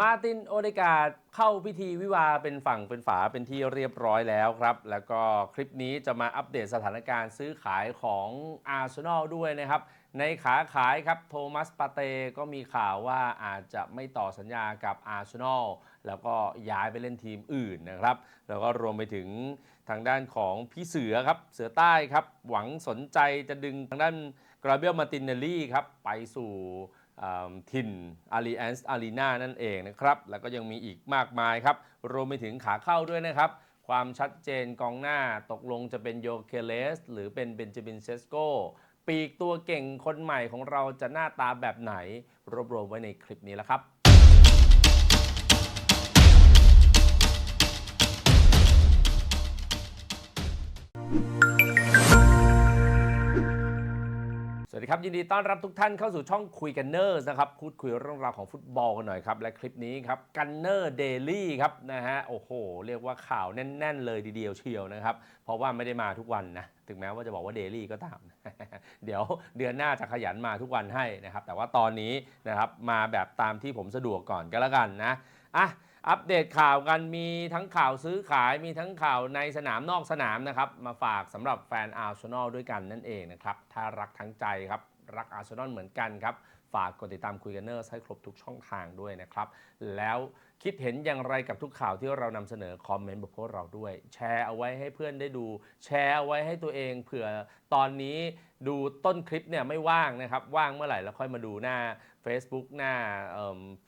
มาร์ตินโอเดกาดเข้าพิธีวิวาเป็นฝั่งเป็นฝาเป็นที่เรียบร้อยแล้วครับ แล้วก็คลิปนี้จะมาอัปเดตสถานการณ์ซื้อขายของอาร์เซนอลด้วยนะครับ ในขาขายครับโทมัสปาเตก็มีข่าวว่าอาจจะไม่ต่อสัญญากับอาร์เซนอลแล้วก็ย้ายไปเล่นทีมอื่นนะครับ แล้วก็รวมไปถึงทางด้านของพี่เสือครับ เสือใต้ครับ หวังสนใจจะดึงทางด้านกราเบียลมาตินเนลลี่ครับไปสู่ ถิ่นอารีแอนส์อารีนานั่นเองนะครับ แล้วก็ยังมีอีกมากมายครับ รวมไปถึงขาเข้าด้วยนะครับ ความชัดเจนกองหน้าตกลงจะเป็นโยเคเลส หรือเป็นเบนจามินเซสโกปีกตัวเก่งคนใหม่ของเราจะหน้าตาแบบไหน รวบรวมไว้ในคลิปนี้แล้วครับส วัสดีครับ ยินดีต้อนรับทุกท่านเข้าสู่ช่องคุยกันเนอร์นะครับพูดคุยเรื่องราวของฟุตบอลกันหน่อยครับและคลิปนี้ครับกันเนอร์เดลี่ครับนะฮะโอ้โห เรียกว่าข่าวแน่น ๆ เลยทีเดียวเชียวนะครับ เพราะว่าไม่ได้มาทุกวันนะถึงแม้ว่าจะบอกว่าเดลี่ก็ตาม เดี๋ยวเดือนหน้าจะขยันมาทุกวันให้นะครับแต่ว่าตอนนี้นะครับมาแบบตามที่ผมสะดวกก่อนก็แล้วกันนะอะ อัปเดตข่าวกันมีทั้งข่าวซื้อขายมีทั้งข่าวในสนามนอกสนามนะครับ มาฝากสำหรับแฟนอาร์เซนอลด้วยกันนั่นเองนะครับ ถ้ารักทั้งใจครับ รักอาร์เซนอลเหมือนกันครับ ฝากกดติดตามคุยกันเนอร์ให้ครบทุกช่องทางด้วยนะครับ แล้วคิดเห็นอย่างไรกับทุกข่าวที่เรานำเสนอคอมเมนต์บอกพวกเราด้วย แชร์เอาไว้ให้เพื่อนได้ดู แชร์เอาไว้ให้ตัวเองเผื่อตอนนี้ดูต้นคลิปเนี่ยไม่ว่างนะครับ ว่างเมื่อไหร่แล้วค่อยมาดูหน้า Facebook หน้า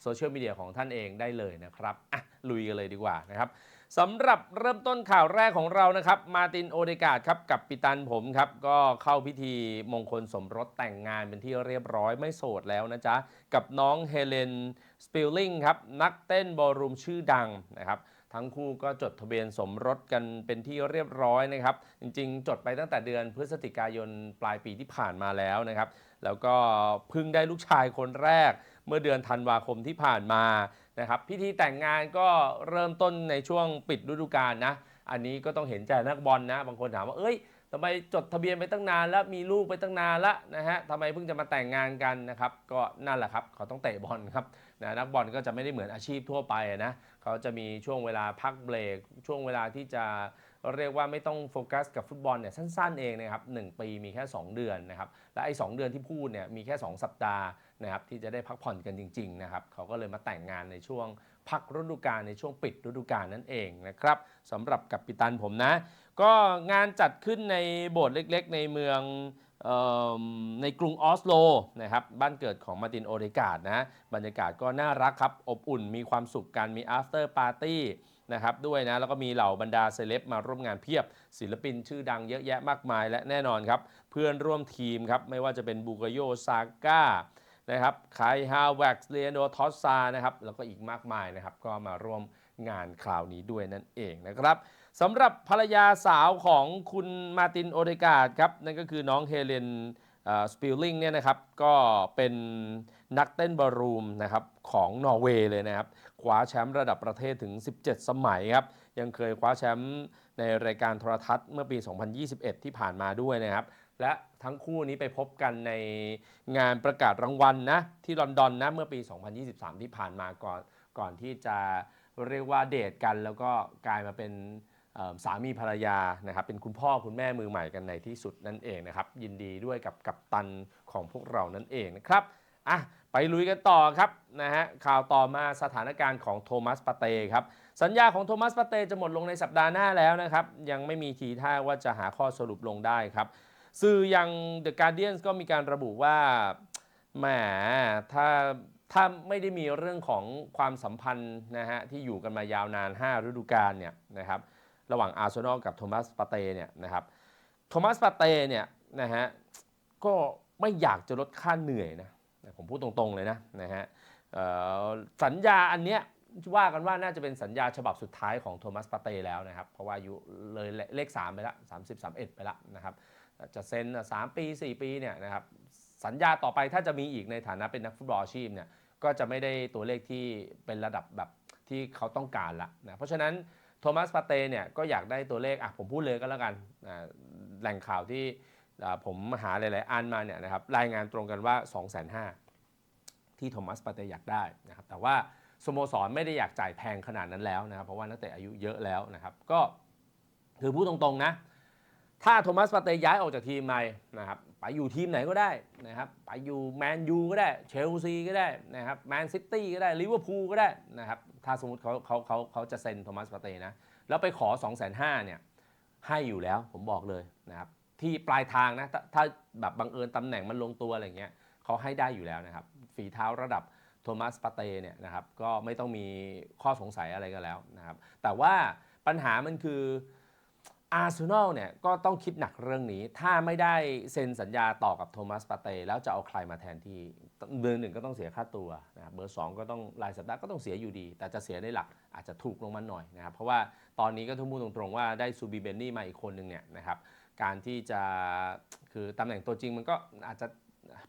โซเชียลมีเดียของท่านเองได้เลยนะครับอะลุยกันเลยดีกว่านะครับสำหรับเริ่มต้นข่าวแรกของเรานะครับมาตินโอเดกาดครับกับปิตันผมครับก็เข้าพิธีมงคลสมรสแต่งงานเป็นที่เรียบร้อยไม่โสดแล้วนะจ๊ะ กับน้องเฮเลนสปิลลิงครับนักเต้นบอลรูมชื่อดังนะครับ ทั้งคู่ก็จดทะเบียนสมรสกันเป็นที่เรียบร้อยนะครับ จริงๆ จดไปตั้งแต่เดือนพฤศจิกายนปลายปีที่ผ่านมาแล้วนะครับ แล้วก็เพิ่งได้ลูกชายคนแรก เมื่อเดือนธันวาคมที่ผ่านมานะครับพิธีแต่งงานก็เริ่มต้นในช่วงปิดฤดูกาลนะ อันนี้ก็ต้องเห็นใจนักบอลนะบางคนถามว่าเอ้ย ทำไมจดทะเบียนไปตั้งนานแล้วมีลูกไปตั้งนานแล้วนะฮะทำไมเพิ่งจะมาแต่งงานกันนะครับ ก็นั่นแหละครับเขาต้องเตะบอลครับนะนักบอลก็จะไม่ได้เหมือนอาชีพทั่วไปนะเขาจะมีช่วงเวลาพักเบรก ช่วงเวลาที่จะเรียกว่าไม่ต้องโฟกัสกับฟุตบอลเนี่ยสั้นๆเองนะครับหนึ่งปีมีแค่ 2 เดือนนะครับและไอ้สเดือนที่พูดเนี่ยมีแค่ 2 สัปดาห์นะครับที่จะได้พักผ่อนกันจริงๆนะครับเขาก็เลยมาแต่งงานในช่วงพักฤดูกาลในช่วงปิดฤดูกาลนั่นเองนะครับสำหรับกับปิตันผมนะ ก็งานจัดขึ้นในโบสถ์เล็กๆ ในเมืองออในกรุงออสโลนะครับบ้านเกิดของมาตินโอเดกาดนะบรรยากาศก็น่ารักครับ อบอุ่นมีความสุขกันมี after party นะครับด้วยนะแล้วก็มีเหล่าบรรดาเซเลบมาร่วมงานเพียบ ศิลปินชื่อดังเยอะแยะมากมาย และแน่นอนครับ เพื่อนร่วมทีมครับ ไม่ว่าจะเป็นบูกโยซาก้านะครับไคฮาแว็กซ์เลโนทอสซานะครับแล้วก็อีกมากมายนะครับ ก็มาร่วมงานคราวนี้ด้วยนั่นเองนะครับ สำหรับภรรยาสาวของคุณมาตินโอเดกาดครับนั่นก็คือน้องเฮเลนสปิลลิงเนี่ยนะครับก็เป็นนักเต้นบอลรูมนะครับของนอร์เวย์เลยนะครับคว้าแชมป์ระดับประเทศถึง 17 สมัยครับยังเคยคว้าแชมป์ในรายการโทรทัศน์เมื่อปี 2021 ที่ผ่านมาด้วยนะครับ และทั้งคู่นี้ไปพบกันในงานประกาศรางวัลนะที่ลอนดอนนะเมื่อปี 2023 ที่ผ่านมาก่อนก่อนที่จะเรียกว่าเดทกันแล้วก็กลายมาเป็น สามีภรรยานะครับเป็นคุณพ่อคุณแม่มือใหม่กันในที่สุดนั่นเองนะครับ ยินดีด้วยกับกัปตันของพวกเรานั่นเองนะครับอะไปลุยกันต่อครับนะฮะข่าวต่อมาสถานการณ์ของโทมัสปาเต้ครับสัญญาของโทมัสปาเต้จะหมดลงในสัปดาห์หน้าแล้วนะครับ ยังไม่มีทีท่าว่าจะหาข้อสรุปลงได้ครับ สื่ออย่าง The Guardian ก็มีการระบุว่าแหมถ้าถ้าไม่ได้มีเรื่องของความสัมพันธ์นะฮะที่อยู่กันมายาวนาน 5 ฤดูกาลเนี่ยนะครับ ระหว่างอาร์เซนอลกับโทมัสปาเต้เนี่ยนะครับโทมัสปาเต้เนี่ยนะฮะก็ไม่อยากจะลดค่าเหนื่อยนะผมพูดตรงๆเลยนะนะฮะสัญญาอันเนี้ยว่ากันว่าน่าจะเป็นสัญญาฉบับสุดท้ายของโทมัสปาเต้แล้วนะครับ เพราะว่าอายุเลยเลข 3 ไปแล้ว30 31 ไปแล้วนะครับจะเซ็นอะสามปี 4 ปีเนี่ยนะครับสัญญาต่อไปถ้าจะมีอีกในฐานะเป็นนักฟุตบอลอาชีพเนี่ยก็จะไม่ได้ตัวเลขที่เป็นระดับแบบที่เขาต้องการละนะเพราะฉะนั้น โทมัสปาเต้เนี่ยก็อยากได้ตัวเลขอะผมพูดเลยก็แล้วกันแหล่งข่าวที่ผมหาหลายๆอันมาเนี่ยนะครับรายงานตรงกันว่า 2 5 0 0 0ที่โทมัสปาเต้อยากได้นะครับแต่ว่าสโมสรไม่ได้อยากจ่ายแพงขนาดนั้นแล้วนะครับเพราะว่านักเตะอายุเยอะแล้วนะครับก็คือพูดตรงๆนะถ้าโทมัสปาเตย้ายออกจากทีมไปนะครับไปอยู่ทีมไหนก็ได้นะครับไปอยู่แมนยูก็ได้เชลซีก็ได้นะครับแมนซิตี้ก็ได้ลิเวอร์พูลก็ได้นะครับ ถ้าสมมติเขาเขาเขาเขาจะเซ็นโทมัสปาเต้นะ แล้วไปขอ 2 5 0 0 0เนี่ยให้อยู่แล้วผมบอกเลยนะครับที่ปลายทางนะถ้าถ้าแบบบังเอิญตำแหน่งมันลงตัวอะไรเงี้ยเขาให้ได้อยู่แล้วนะครับ ฝีเท้าระดับโทมัสปาเต้เนี่ยนะครับก็ไม่ต้องมีข้อสงสัยอะไรกันแล้วนะครับแต่ว่าปัญหามันคือ อาร์เซนอลเนี่ยก็ต้องคิดหนักเรื่องนี้ ถ้าไม่ได้เซ็นสัญญาต่อกับโทมัสปาเต้แล้วจะเอาใครมาแทนที่เบอร์หนึ่งก็ต้องเสียค่าตัวนะครับเบอร์สองก็ต้องรายสัปดาห์ก็ต้องเสียอยู่ดี แต่จะเสียในหลักอาจจะถูกลงมาหน่อยนะครับ เพราะว่าตอนนี้ก็ทุ่มพูดตรงๆว่าได้ซูบีเบนนี่มาอีกคนหนึ่งเนี่ยนะครับการที่จะคือตำแหน่งตัวจริงมันก็อาจจะ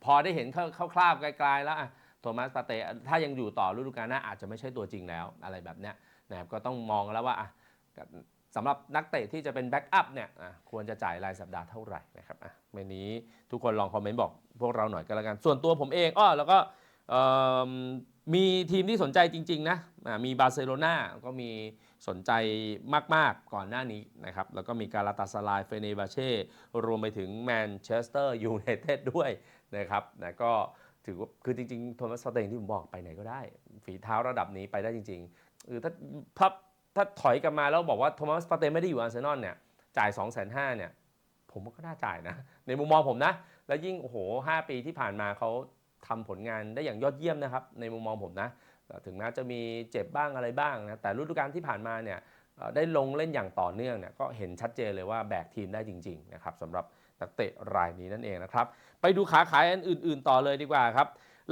พอได้เห็นคร่าวๆไกลๆแล้วอะโทมัสปาเต้ถ้ายังอยู่ต่อฤดูกาลหน้าอาจจะไม่ใช่ตัวจริงแล้วอะไรแบบเนี้ยนะครับก็ต้องมองแล้วว่าอะ สำหรับนักเตะที่จะเป็นแบ็กอัพเนี่ยอะควรจะจ่ายรายสัปดาห์เท่าไหร่นะครับอะเมนนี้ทุกคนลองคอมเมนต์บอกพวกเราหน่อยก็แล้วกัน ส่วนตัวผมเองอ้อแล้วก็เอิ่มมีทีมที่สนใจจริงๆนะอะมีบาร์เซโลนาก็มีสนใจมากๆก่อนหน้านี้นะครับ แล้วก็มีการาตาสลายเฟเนบาเช่รวมไปถึงแมนเชสเตอร์ยูไนเต็ดด้วยนะครับนะก็ถือว่าคือจริงๆโทมัสสเตงที่ผมบอกไปไหนก็ได้ ฝีเท้าระดับนี้ไปได้จริงๆเออถ้าพับ ถ้าถอยกลับมาแล้วบอกว่าโทมัสปาเต้ไม่ได้อยู่อาร์เซนอลเนี่ยจ่าย2 5 0 0 0เนี่ยผมก็น่าจ่ายนะ ในมุมมองผมนะ แล้วยิ่งโอ้โห 5 ปีที่ผ่านมาเขาทำผลงานได้อย่างยอดเยี่ยมนะครับ ในมุมมองผมนะ ถึงแม้จะมีเจ็บบ้างอะไรบ้างนะ แต่ฤดูกาลที่ผ่านมาเนี่ยได้ลงเล่นอย่างต่อเนื่องเนี่ยก็เห็นชัดเจนเลยว่าแบกทีมได้จริง ๆ นะครับสำหรับนักเตะรายนี้นั่นเองนะครับ ไปดูขาขายอันอื่น ๆ ต่อเลยดีกว่าครับ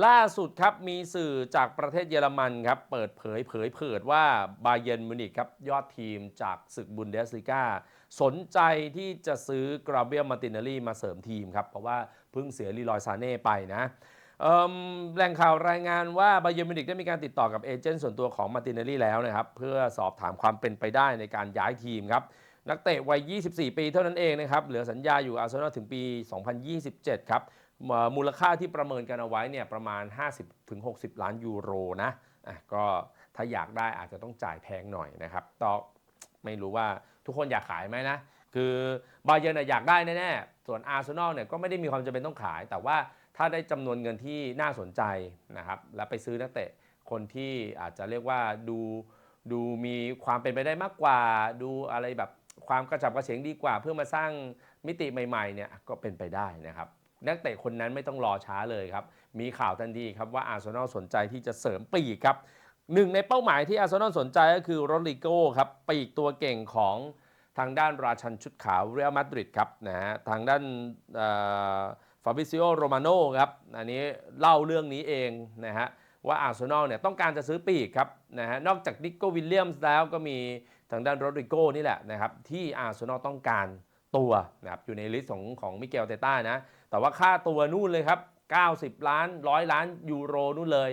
ล่าสุดครับมีสื่อจากประเทศเยอรมันครับเปิดเผยเผยเผยว่าบาเยนมิวนิกครับยอดทีมจากศึกบุนเดสลิก้าสนใจที่จะซื้อกราเบียมาติน e ลี่มาเสริมทีมครับ เพราะว่าเพิ่งเสียลีลอยซาเน่ไปนะแหล่งข่าวรายงานว่าบาเยนมิวนิกได้มีการติดต่อกับเอเจนต์ส่วนตัวของมาติน e ลี่แล้วนะครับ เพื่อสอบถามความเป็นไปได้ในการย้ายทีมครับ นักเตะวัย 24 ปีเท่านั้นเองนะครับ เหลือสัญญาอยู่อาร์เซนอลถึงปี 2027 ครับ มูลค่าที่ประเมินกันเอาไว้เนี่ยประมาณ 50-60 ล้านยูโรนะอะก็ถ้าอยากได้อาจจะต้องจ่ายแพงหน่อยนะครับต่อไม่รู้ว่าทุกคนอยากขายไหมนะ คือบาเยอร์นอยากได้แน่ๆ ส่วนอาร์เซนอลเนี่ยก็ไม่ได้มีความจำเป็นต้องขาย แต่ว่าถ้าได้จำนวนเงินที่น่าสนใจนะครับแล้วไปซื้อนักเตะคนที่อาจจะเรียกว่าดูดูมีความเป็นไปได้มากกว่า ดูอะไรแบบ ความกระฉับกระเฉงดีกว่า เพื่อมาสร้างมิติใหม่ๆเนี่ยก็เป็นไปได้นะครับนักเตะคนนั้นไม่ต้องรอช้าเลยครับ มีข่าวทันทีครับว่าอาร์เซนอลสนใจที่จะเสริมปีกครับหนึ่งในเป้าหมายที่อาร์เซนอลสนใจก็คือโรดริโก้ครับปีกตัวเก่งของทางด้านราชันชุดขาวเรอัลมาดริดครับนะฮะทางด้านฟาบิซิโอโรมาโนครับอันนี้เล่าเรื่องนี้เองนะฮะว่าอาร์เซนอลเนี่ยต้องการจะซื้อปีกครับนะฮะนอกจากนิโกวิลเลียมส์แล้วก็มี ทางด้านโรดริโก้นี่แหละนะครับที่อาร์เซนอลต้องการตัวนะครับอยู่ในลิสต์ของของมิเกลเตต้านะแต่ว่าค่าตัวนู่นเลยครับ 90 ล้าน 100 ล้านยูโรนู่นเลย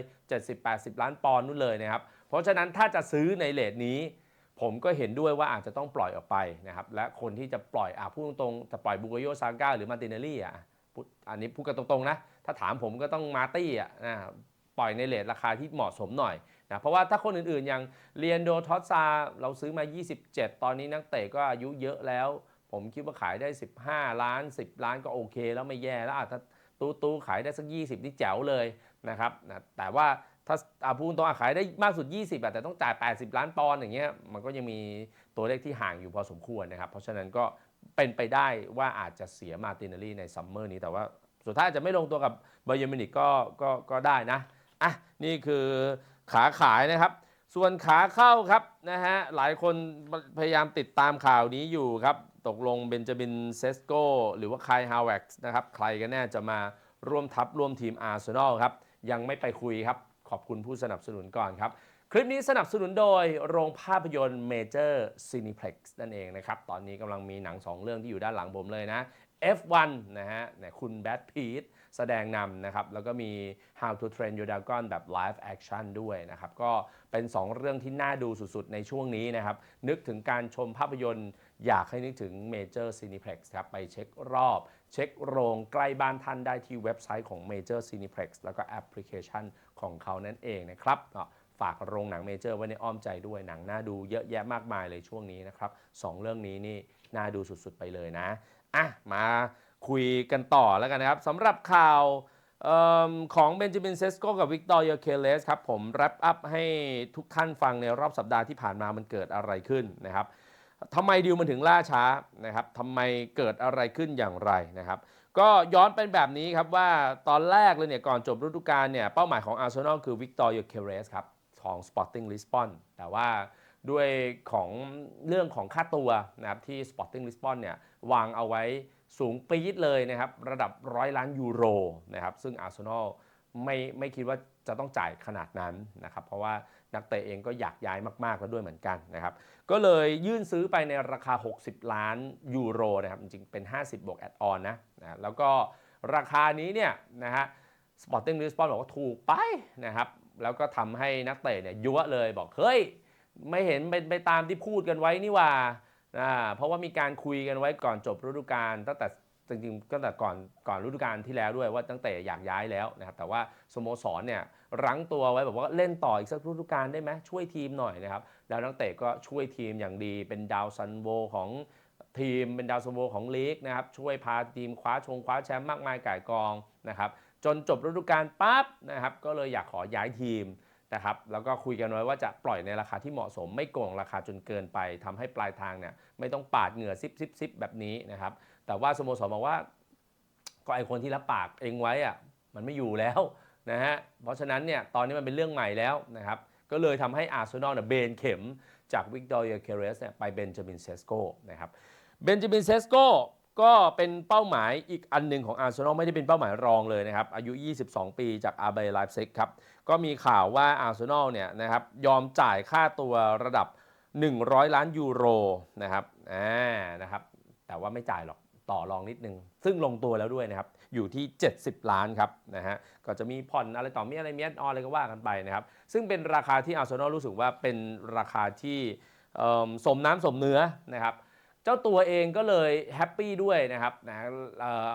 70-80 ล้านปอนด์นู่นเลยนะครับเพราะฉะนั้นถ้าจะซื้อในเลทนี้ ผมก็เห็นด้วยว่าอาจจะต้องปล่อยออกไปนะครับและคนที่จะปล่อยอะพูดตรงๆจะปล่อยบูโกโยซาก้าหรือมาร์ตินเนลลี่อะอันนี้พูดกันตรงๆนะถ้าถามผมก็ต้องมาตี้อะนะปล่อยในเลทราคาที่เหมาะสมหน่อย นะเพราะว่าถ้าคนอื่นๆ อย่างเรียนโดทอสซาเราซื้อมา 27 ตอนนี้นักเตะก็อายุเยอะแล้ว ผมคิดว่าขายได้ 15 ล้าน 10 ล้านก็โอเค แล้วไม่แย่แล้วอาจจะตู้ตู้ขายได้สัก 20 นี่แจ๋วเลยนะครับนะแต่ว่าถ้าอาพูดตรงๆอะขายได้มากสุด 20แต่ต้องจ่าย 80 ล้านปอนด์อย่างเงี้ยมันก็ยังมีตัวเลขที่ห่างอยู่พอสมควรนะครับ เพราะฉะนั้นก็เป็นไปได้ว่าอาจจะเสียมาตินเนลลี่ในซัมเมอร์นี้แต่ว่าสุดท้ายอาจจะไม่ลงตัวกับเบอร์เยอร์มินิกก็ก็ก็ได้นะอะนี่คือ ขาขายนะครับ ส่วนขาเข้าครับนะฮะหลายคนพยายามติดตามข่าวนี้อยู่ครับ ตกลงเบนจามินเซสโกหรือว่าคายฮาวเว็กซ์นะครับใครกันแน่จะมาร่วมทัพร่วมทีมอาร์เซนอลครับ ยังไม่ไปคุยครับ ขอบคุณผู้สนับสนุนก่อนครับ คลิปนี้สนับสนุนโดยโรงภาพยนตร์เมเจอร์ซีนิเพล็กซ์นั่นเองนะครับ ตอนนี้กำลังมีหนัง 2 เรื่องที่อยู่ด้านหลังผมเลยนะ F1 นะฮะคุณแบทพีท แสดงนำนะครับ แล้วก็มี How to Train Your Dragon แบบ Live Action ด้วยนะครับ ก็เป็น 2 เรื่องที่น่าดูสุดๆ ในช่วงนี้นะครับ นึกถึงการชมภาพยนตร์อยากให้นึกถึง Major Cineplex ครับ ไปเช็ครอบ เช็คโรงใกล้บ้านท่านได้ที่เว็บไซต์ของ Major Cineplex แล้วก็แอปพลิเคชันของเขานั่นเองนะครับก็ฝากโรงหนังเมเจอร์ไว้ในอ้อมใจด้วยหนังน่าดูเยอะแยะมากมายเลยช่วงนี้นะครับสองเรื่องนี้นี่น่าดูสุดๆไปเลยนะอะมา คุยกันต่อแล้วกันนะครับสำหรับข่าวเอิ่มของเบนจามินเซสโกกับวิกตอเรียเคเลสครับผมแรปอัพให้ทุกท่านฟังในรอบสัปดาห์ที่ผ่านมามันเกิดอะไรขึ้นนะครับทำไมดิวมันถึงล่าช้านะครับทำไมเกิดอะไรขึ้นอย่างไรนะครับ ก็ย้อนเป็นแบบนี้ครับว่าตอนแรกเลยเนี่ยก่อนจบฤดูกาลเนี่ยเป้าหมายของอาร์เซนอลคือวิกตอร์ยเคเรสครับของ Sporting Lisbon แต่ว่าด้วยของเรื่องของค่าตัวนะครับที่ Sporting Lisbon เนี่ยวางเอาไว้ สูงปี๊ดเลยนะครับระดับร้อยล้านยูโรนะครับซึ่งอาร์เซนอลไม่ไม่คิดว่าจะต้องจ่ายขนาดนั้นนะครับเพราะว่านักเตะเองก็อยากย้ายมากๆแล้วด้วยเหมือนกันนะครับก็เลยยื่นซื้อไปในราคา 60 ล้านยูโรนะครับจริงๆเป็น 50 บวกแอดออนนะนะแล้วก็ราคานี้เนี่ยนะฮะสปอร์ติ้งลิสบอนบอกว่าถูกไปนะครับแล้วก็ทำให้นักเตะเนี่ยยั่วเลยบอกเฮ้ยไม่เห็นเป็นไปตามที่พูดกันไว้นี่ว่า อ่าเพราะว่ามีการคุยกันไว้ก่อนจบฤดูกาลตั้งแต่จริงๆก็แต่ก่อนก่อนฤดูกาลที่แล้วด้วยว่าตั้งแต่อยากย้ายแล้วนะครับแต่ว่าสโมสรเนี่ยรั้งตัวไว้แบบว่าเล่นต่ออีกสักฤดูกาลได้ไหมช่วยทีมหน่อยนะครับแล้วนักเตะก็ช่วยทีมอย่างดีเป็นดาวซันโวของทีมเป็นดาวซันโวของลีกนะครับช่วยพาทีมคว้าชงคว้าแชมป์มากมายก่ายกองนะครับจนจบฤดูกาลปั๊บนะครับก็เลยอยากขอย้ายทีม นะครับแล้วก็คุยกันไว้ว่าจะปล่อยในราคาที่เหมาะสม ไม่โกงราคาจนเกินไปทำให้ปลายทางเนี่ยไม่ต้องปาดเหงื่อซิบซิบซิบแบบนี้นะครับแต่ว่าสโมสรบอกว่าก็ไอคนที่รับปากเองไว้อะมันไม่อยู่แล้วนะฮะเพราะฉะนั้นเนี่ยตอนนี้มันเป็นเรื่องใหม่แล้วนะครับก็เลยทำให้อาร์เซนอลเนี่ยเบนเข็มจากวิกตอเรียเคเรสเนี่ยไปเบนจามินเซสโกนะครับเบนจามินเซสโก ก็เป็นเป้าหมายอีกอันหนึ่งของอาร์เซนอลไม่ได้เป็นเป้าหมายรองเลยนะครับ อายุ 22 ปีจากอาร์เบย์ไลฟ์ซิกครับ ก็มีข่าวว่าอาร์เซนอลเนี่ยนะครับยอมจ่ายค่าตัวระดับ 100 ล้านยูโรนะครับอ่านะครับ แต่ว่าไม่จ่ายหรอกต่อรองนิดนึง ซึ่งลงตัวแล้วด้วยนะครับ อยู่ที่ 70 ล้านครับนะฮะก็จะมีผ่อนอะไรต่อมีอะไรเมียดออนอะไรก็ว่ากันไปนะครับ ซึ่งเป็นราคาที่อาร์เซนอลรู้สึกว่าเป็นราคาที่สมน้ำสมเนื้อนะครับ เจ้าตัวเองก็เลยแฮปปี้ด้วยนะครับนะ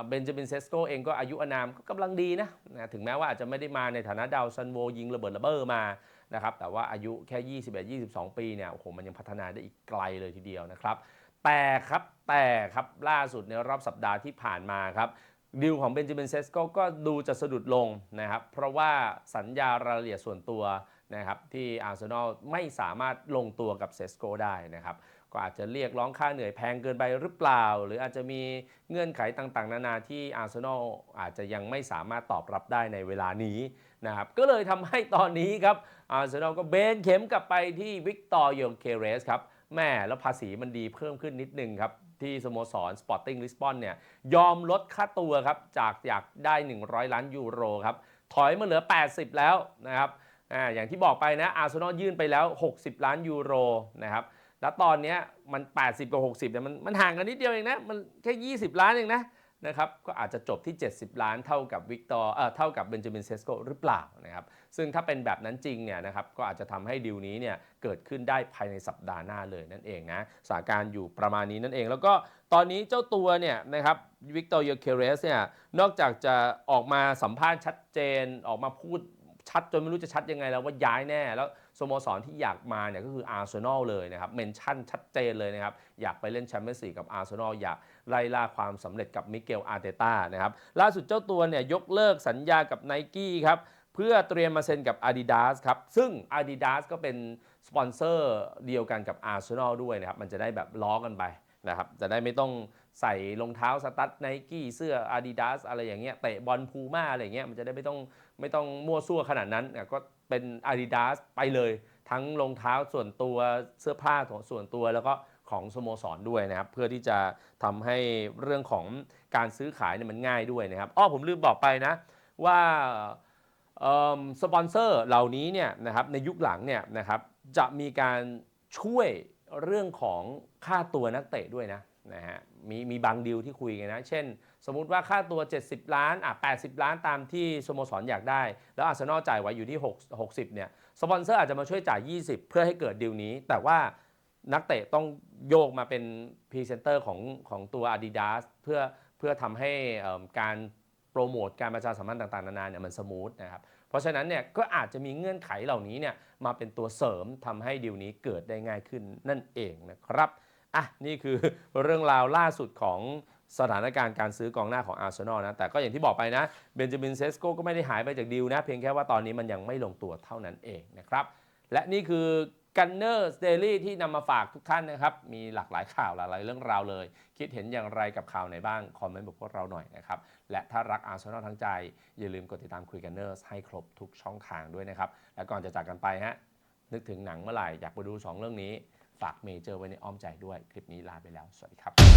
เบนจามินเซสโกเองก็อายุอานามก็กำลังดีนะนะถึงแม้ว่าอาจจะไม่ได้มาในฐานะดาวซันโวยิงระเบิดระเบ้อมานะครับแต่ว่าอายุแค่ 21-22 ปีเนี่ยโอ้โหมันยังพัฒนาได้อีกไกลเลยทีเดียวนะครับ แต่ครับแต่ครับล่าสุดในรอบสัปดาห์ที่ผ่านมาครับดีลของเบนจามินเซสโกก็ดูจะสะดุดลงนะครับ เพราะว่าสัญญารายละเอียดส่วนตัวนะครับที่อาร์เซนอลไม่สามารถลงตัวกับเซสโกได้นะครับ ก็อาจจะเรียกร้องค่าเหนื่อยแพงเกินไปหรือเปล่า หรืออาจจะมีเงื่อนไขต่างๆ นานาที่อาร์เซนอลอาจจะยังไม่สามารถตอบรับได้ในเวลานี้นะครับก็เลยทำให้ตอนนี้ครับอาร์เซนอลก็เบนเข็มกลับไปที่วิกตอร์โยเคเรสครับแม่แล้วภาษีมันดีเพิ่มขึ้นนิดนึงครับที่สโมสร Sporting Lisbon เนี่ยยอมลดค่าตัวครับจากอยากได้ 100 ล้านยูโรครับถอยมาเหลือ 80 แล้วนะครับอาอย่างที่บอกไปนะอาร์เซนอลยื่นไปแล้ว 60 ล้านยูโรนะครับ แล้วตอนนี้มัน 80 กับ 60เนี่ยมันมันห่างกันนิดเดียวเองนะ มันแค่ 20 ล้านเองนะนะครับก็อาจจะจบที่ 70 ล้านเท่ากับวิกตอร์เอ่อเท่ากับเบนจามินเซสโกหรือเปล่านะครับซึ่งถ้าเป็นแบบนั้นจริงเนี่ยนะครับก็อาจจะทำให้ดีลนี้เนี่ยเกิดขึ้นได้ภายในสัปดาห์หน้าเลยนั่นเองนะสถานการณ์อยู่ประมาณนี้นั่นเอง แล้วก็ตอนนี้เจ้าตัวเนี่ยนะครับวิกตอร์ยเคเรสเนี่ยนอกจากจะออกมาสัมภาษณ์ชัดเจนออกมาพูดชัดจนไม่รู้จะชัดยังไงแล้วว่าย้ายแน่แล้ว สโมสรที่อยากมาเนี่ยก็คืออาร์เซนอลเลยนะครับเมนชั่นชัดเจนเลยนะครับ อยากไปเล่นแชมเปี้ยนส์ลีกกับอาร์เซนอลอยากไล่ล่าความสำเร็จกับมิเกลอาร์เตต้านะครับล่าสุดเจ้าตัวเนี่ยยกเลิกสัญญากับไนกี้ครับเพื่อเตรียมมาเซ็นกับ Adidas ครับ ซึ่ง Adidas ก็เป็นสปอนเซอร์เดียวกันกับ Arsenal ด้วยนะครับ มันจะได้แบบล้อกันไปนะครับ จะได้ไม่ต้องใส่รองเท้าสตั๊ดไนกี้เสื้อ Adidas อะไรอย่างเงี้ยเตะบอลพูม่าอะไรอย่างเงี้ยมันจะได้ไม่ต้องไม่ต้องมั่วซั่วขนาดนั้นอะก็ เป็น Adidas ไปเลย ทั้งรองเท้าส่วนตัวเสื้อผ้าของส่วนตัวแล้วก็ของสโมสรด้วยนะครับ เพื่อที่จะทำให้เรื่องของการซื้อขายเนี่ยมันง่ายด้วยนะครับอ้อผมลืมบอกไปนะว่าสปอนเซอร์เหล่านี้เนี่ยนะครับในยุคหลังเนี่ยนะครับจะมีการช่วยเรื่องของค่าตัวนักเตะด้วยนะนะฮะมีมีบางดีลที่คุยกันนะ เช่น สมมุติว่าค่าตัว 70 ล้านอะ80 ล้านตามที่สโมสรอยากได้ แล้วอาร์เซนอลจ่ายไว้อยู่ที่ 6 60 เนี่ย สปอนเซอร์อาจจะมาช่วยจ่าย 20 เพื่อให้เกิดดีลนี้ แต่ว่านักเตะต้องโยกมาเป็นพรีเซนเตอร์ของของตัว Adidas เพื่อเพื่อทำให้การโปรโมทการประชาสัมพันธ์ต่างๆ นานาเนี่ยมันสมูทนะครับ เพราะฉะนั้นเนี่ยก็อาจจะมีเงื่อนไขเหล่านี้เนี่ยมาเป็นตัวเสริมทำให้ดีลนี้เกิดได้ง่ายขึ้นนั่นเองนะครับอะนี่คือเรื่องราวล่าสุดของ สถานการณ์การซื้อกองหน้าของอาร์เซนอลนะ แต่ก็อย่างที่บอกไปนะ เบนจามินเซสโกก็ไม่ได้หายไปจากดีลนะ เพียงแค่ว่าตอนนี้มันยังไม่ลงตัวเท่านั้นเองนะครับ และนี่คือ Gunners Daily ที่นำมาฝากทุกท่านนะครับ มีหลากหลายข่าวหลากหลายเรื่องราวเลย คิดเห็นอย่างไรกับข่าวไหนบ้าง คอมเมนต์บอกพวกเราหน่อยนะครับ และถ้ารักอาร์เซนอลทั้งใจ อย่าลืมกดติดตามคุยกันเนอร์ให้ครบทุกช่องทางด้วยนะครับ และก่อนจะจากกันไปฮะ นึกถึงหนังเมื่อไหร่อยากไปดู 2 เรื่องนี้ ฝากเมเจอร์ไว้ในอ้อมใจด้วย คลิปนี้ลาไปแล้ว สวัสดีครับ